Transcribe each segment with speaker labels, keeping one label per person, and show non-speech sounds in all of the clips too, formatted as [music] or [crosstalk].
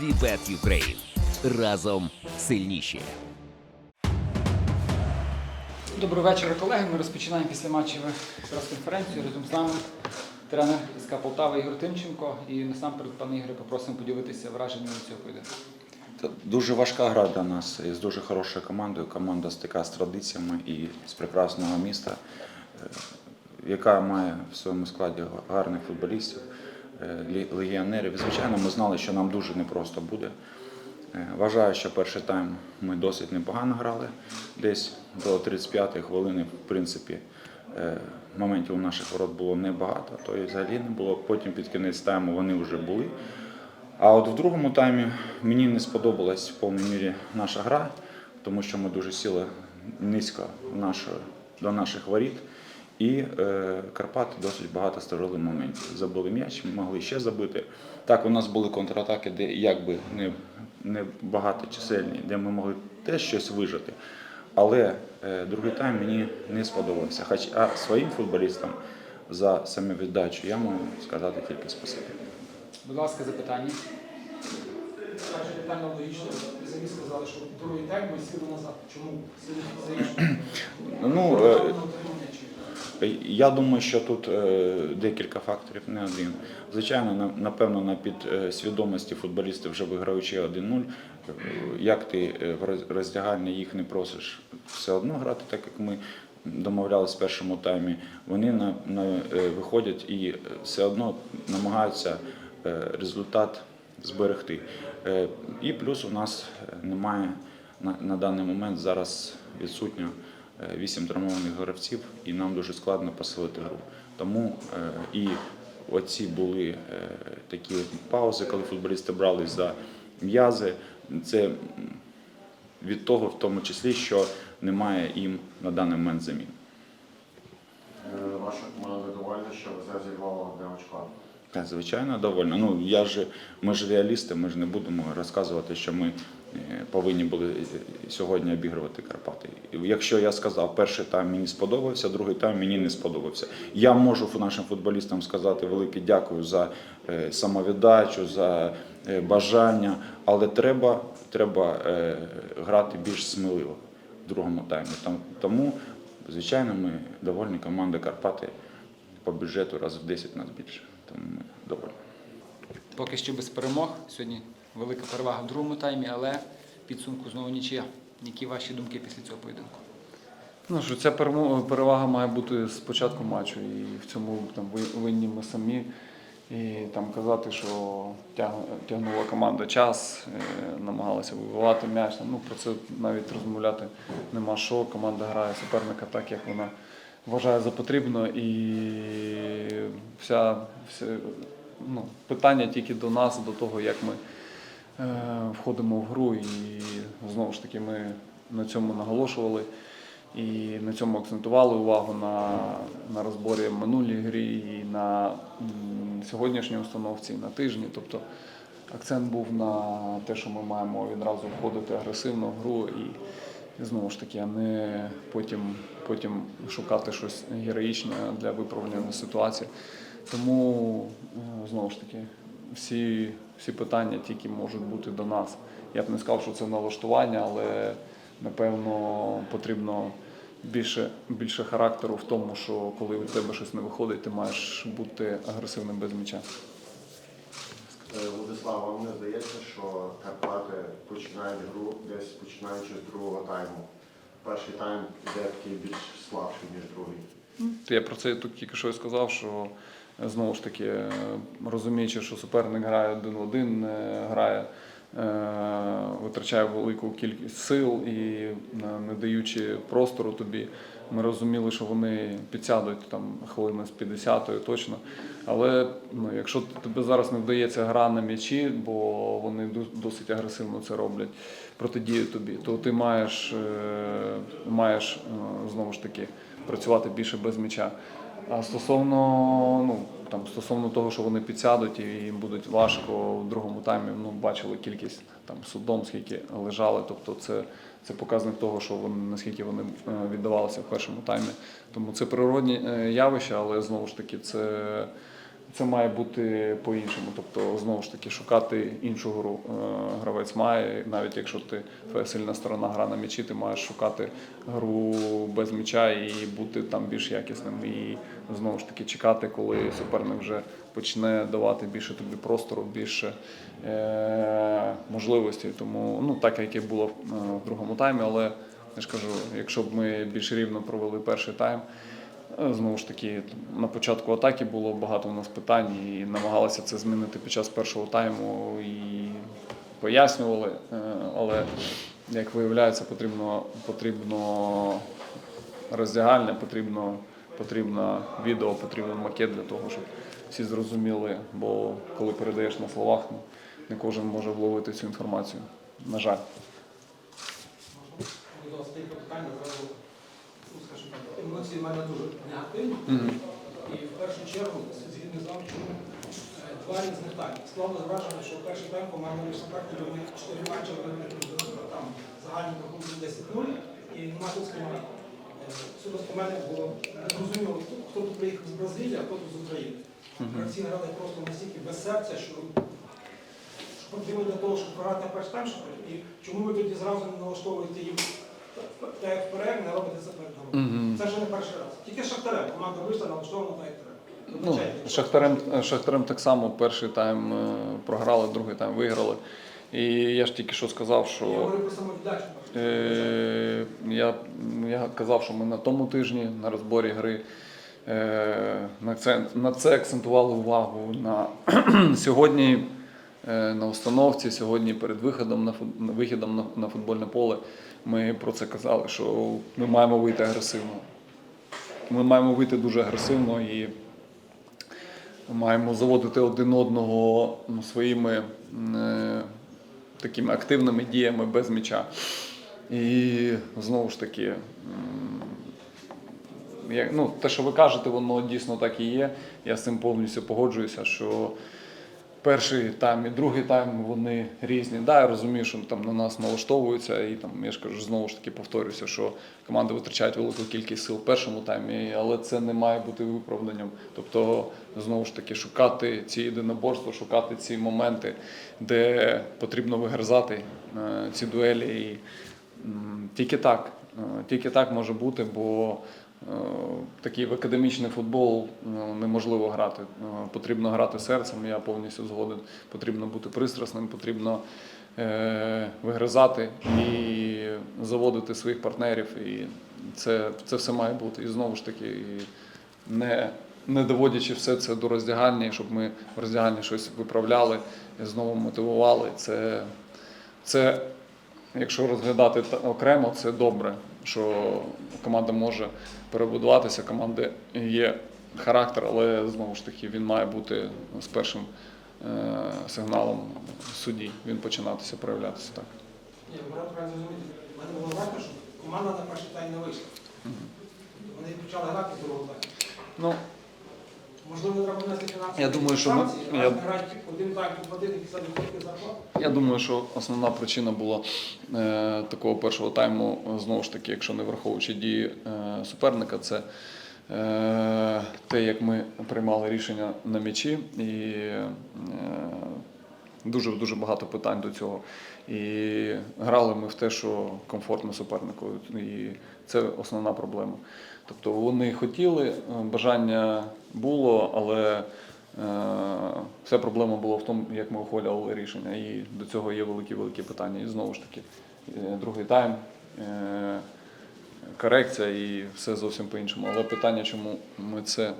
Speaker 1: Вібет Юкрейн. Разом сильніші.
Speaker 2: Доброго вечора, колеги. Ми розпочинаємо після матчеву прес-конференцію. Разом з нами тренер СК Полтава Ігор Тимченко. І насамперед, пане Ігоре, попросимо поділитися враженнями цього поєдинку.
Speaker 3: Це дуже важка гра для нас із дуже хорошою командою. Команда стика з традиціями і з прекрасного міста, е, яка має в своєму складі гарних футболістів, е, легіонерів. Звичайно, ми знали, що нам дуже непросто буде. Е, Вважаю, що перший тайм ми досить непогано грали. Десь до 35-ї хвилини, в принципі, е, моментів у наших ворот було небагато, то і взагалі не було. Потім під кінець тайму вони вже були. А от в другому таймі мені не сподобалась в повній мірі наша гра, тому що ми дуже сіли низько до наших воріт. І е, Карпати досить багато створили моментів. Забили м'яч, могли ще забити. Так, у нас були контратаки, де якби не, не багато чисельні, де ми могли теж щось вижити. Але е, другий тайм мені не сподобався. Хоча своїм футболістам за самовіддачу я можу сказати тільки спасибі.
Speaker 2: Будь ласка, запитання.
Speaker 4: Перше питання логічно. Самі сказали, що другий тайм ми сіли назад. Чому? Сіли.
Speaker 3: Ну, е, Я думаю, що тут е, декілька факторів, не один. Звичайно, на- напевно, на підсвідомості футболістів вже виграючи 1-0. е, Як ти е, в роз- роздягальні їх не просиш все одно грати, так як ми домовлялися в першому таймі, вони на, на, е, виходять і е, все одно намагаються е, результат зберегти. Е, І плюс у нас е, немає на, на даний момент зараз відсутньо е, вісім травмованих гравців, і нам дуже складно посилити гру. Тому е, і оці були е, такі паузи, коли футболісти брались за м'язи. Це від того, в тому числі, що немає їм на даний момент замін.
Speaker 5: Е, Ваша команда довольна, що все зірвало одне очко.
Speaker 3: Так, звичайно, довольно. Ну я ж ми ж реалісти, ми ж не будемо розказувати, що ми е, повинні були е, сьогодні обігрувати Карпати. Якщо я сказав, перший тайм мені сподобався, другий тайм мені не сподобався. Я можу нашим футболістам сказати велике дякую за е, самовіддачу, за бажання, але треба, треба грати більш сміливо в другому таймі. Тому, звичайно, ми довольні команда Карпати по бюджету раз в 10 нас більше. Тому ми доволі.
Speaker 2: Поки що без перемог. Сьогодні велика перевага в другому таймі, але підсумку знову нічия. Які ваші думки після цього поєдинку?
Speaker 6: Ну що ця перевага має бути з початку матчу, і в цьому там винні ми самі. І там казати, що тягнула команда час, е, намагалася вибивати м'яч. Ну про це навіть розмовляти нема що. Команда грає суперника так, як вона вважає за потрібно, і вся, вся ну, питання тільки до нас, до того, як ми е, входимо в гру, і знову ж таки ми на цьому наголошували. І на цьому акцентували увагу на, на розборі минулій грі і на сьогоднішній установці, і на тижні. Тобто акцент був на те, що ми маємо відразу входити агресивно в гру і, знову ж таки, а не потім, потім шукати щось героїчне для виправлення ситуації. Тому е, знову ж таки, всі, всі питання тільки можуть бути до нас. Я б не сказав, що це налаштування, але напевно потрібно більше, більше характеру в тому, що коли у тебе щось не виходить, ти маєш бути агресивним без м'яча.
Speaker 5: Е, Владислав, вам не здається, що Карпати починають гру десь починаючи з другого тайму. Перший тайм іде такий більш слабший, ніж другий.
Speaker 6: Я про це тут тільки що сказав, що е, знову ж таки, е, розуміючи, що суперник грає один в один, грає, витрачає велику кількість сил і не даючи простору тобі, ми розуміли, що вони підсядуть там хвилини з 50-ї точно. Але ну, якщо тобі зараз не вдається гра на м'ячі, бо вони досить агресивно це роблять, протидіють тобі, то ти маєш, е, маєш е, знову ж таки працювати більше без м'яча. А стосовно, ну, там, стосовно того, що вони підсядуть і їм буде важко в другому таймі, ну, бачили кількість там, судом, скільки лежали. Тобто це, це показник того, що вони, наскільки вони е, віддавалися в першому таймі. Тому це природні е, явища, але знову ж таки це це має бути по-іншому. Тобто, знову ж таки, шукати іншу гру е, гравець має, навіть якщо ти твоя сильна сторона гра на м'ячі, ти маєш шукати гру без м'яча і бути там більш якісним. І знову ж таки чекати, коли суперник вже почне давати більше тобі простору, більше е- можливостей. Тому ну так як і було е, в другому таймі, але я ж кажу, якщо б ми більш рівно провели перший тайм. Е, Знову ж таки, на початку атаки було багато у нас питань і намагалися це змінити під час першого тайму і пояснювали. Е, Але як виявляється, потрібно, потрібно роздягальне, потрібно, потрібно відео, потрібен макет для того, щоб всі зрозуміли. Бо коли передаєш на словах, не кожен може вловити цю інформацію. На жаль.
Speaker 4: До вас таке питання зразу, ну, скажімо в мене дуже негативні. І в першу чергу, згідно з вами, чому два різних тайми. Склалося враження, що в перший тайм команда в них чотири матчі, вони виграли там загальний рахунок 10-0 і нема тут скримати. Особисто в мене було незрозуміло, хто, тут приїхав з Бразилії, а хто тут з України. Гравці грали просто настільки без серця, що потрібно для того, щоб програти на перший тайм, і чому ви тоді зразу не налаштовуєте їм вперед, не робите це перед грою. Це вже не перший раз. Тільки Шахтарем команда вийшла налаштована так, як треба.
Speaker 6: Ну, Шахтарем, Шахтарем так само перший тайм е, програли, другий тайм виграли. І я ж тільки що сказав,
Speaker 4: Я
Speaker 6: що
Speaker 4: говорю про самовіддачу.
Speaker 6: е, я, я казав, що ми на тому тижні на розборі гри е, на, це, на це акцентували увагу. На [clears throat] сьогодні е, на установці, сьогодні перед виходом на, фут- вихідом на, на футбольне поле ми про це казали, що ми маємо вийти агресивно. Ми маємо вийти дуже агресивно і маємо заводити один одного ну, своїми е, такими активними діями без м'яча. І знову ж таки, як, ну, те, що ви кажете, воно дійсно так і є. Я з цим повністю погоджуюся, що перший тайм і другий тайм вони різні. Да, я розумію, що там на нас налаштовуються, і там я ж кажу, знову ж таки повторюся, що команди витрачають велику кількість сил в першому таймі, але це не має бути виправданням. Тобто, знову ж таки, шукати ці єдиноборства, шукати ці моменти, де потрібно вигризати е, ці дуелі. І тільки так, тільки так може бути, бо е, такий в академічний футбол ну, неможливо грати. Е, Потрібно грати серцем, я повністю згоден. Потрібно бути пристрасним, потрібно е, вигризати і заводити своїх партнерів. І це, це все має бути. І знову ж таки, не, не доводячи все це до роздягальні, щоб ми в роздягальні щось виправляли, знову мотивували. Це, це Якщо розглядати окремо, це добре, що команда може перебудуватися, команди є характер, але знову ж таки він має бути з першим е, сигналом судді. Він починатися проявлятися так.
Speaker 4: Ні, ви правильно зрозуміти. У мене було враження, що команда на перший тайм не вийшла. Вони почали грати другому таймі. Можливо, треба внести фінансові
Speaker 6: Я думаю, що ми- я-
Speaker 4: один.
Speaker 6: Я думаю, що основна причина була е, такого першого тайму, знову ж таки, якщо не враховуючи дії е, суперника, це е, те, як ми приймали рішення на м'ячі, і е, дуже дуже багато питань до цього. І грали ми в те, що комфортно супернику. І це основна проблема. Тобто вони хотіли, е, бажання було, але Е, Вся проблема була в тому, як ми ухвалювали рішення, і до цього є великі-великі питання. І знову ж таки, е, другий тайм, корекція і все зовсім по-іншому. Але питання, чому ми це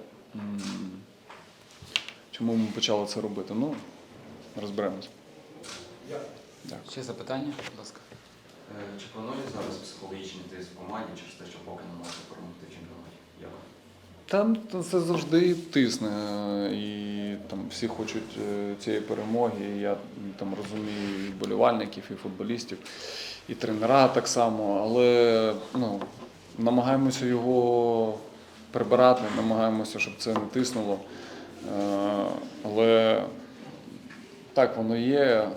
Speaker 6: чому ми почали це робити? Ну, розберемось.
Speaker 4: Дякую.
Speaker 2: Ще запитання, будь ласка.
Speaker 7: Е, Чи планує зараз психологічний тиск в команді через те, що поки не можете перемогти в чемпіонаті? Дякую.
Speaker 6: Там це завжди тисне, е, і там всі хочуть е, цієї перемоги. Я там розумію і вболівальників, і футболістів, і тренера так само. Але ну, намагаємося його прибирати, намагаємося, щоб це не тиснуло. Але так воно є.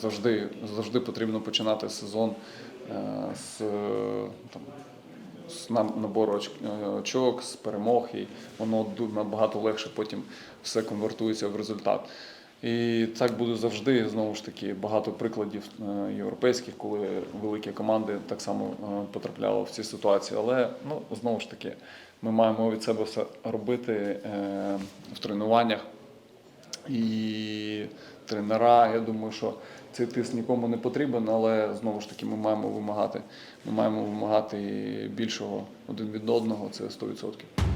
Speaker 6: Завжди, завжди потрібно починати сезон е, з е, там, з набору е, очок, з перемог, і воно набагато легше потім все конвертується в результат. І так буде завжди. Знову ж таки, багато прикладів європейських, коли великі команди так само потрапляли в ці ситуації. Але ну знову ж таки, ми маємо від себе все робити в тренуваннях. І тренера, я думаю, що цей тиск нікому не потрібен, але знову ж таки ми маємо вимагати. Ми маємо вимагати більшого один від одного, це 100%.